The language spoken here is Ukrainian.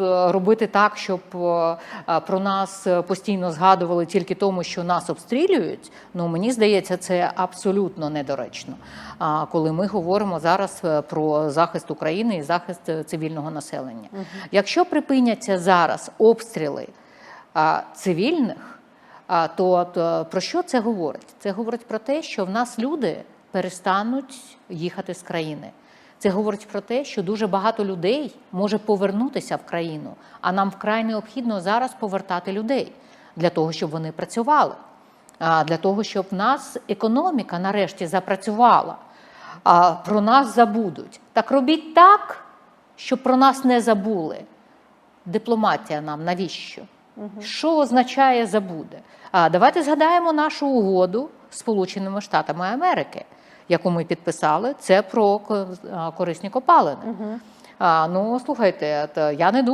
е, робити так, щоб е, е, про нас постійно згадували тільки тому, що нас обстрілюють. Ну мені здається, це абсолютно недоречно. А коли ми говоримо зараз про захист України і захист цивільного населення, якщо припиняться зараз обстріли цивільних, то про що це говорить? Це говорить про те, що в нас люди перестануть їхати з країни. Це говорить про те, що дуже багато людей може повернутися в країну, а нам вкрай необхідно зараз повертати людей для того, щоб вони працювали, для того, щоб в нас економіка нарешті запрацювала, а про нас забудуть. Так робіть так, щоб про нас не забули. Дипломатія нам навіщо? Що означає забуде? А давайте згадаємо нашу угоду Сполученими Штатами Америки, яку ми підписали. Це про ко- корисні копалини. А, ну слухайте, я не думаю.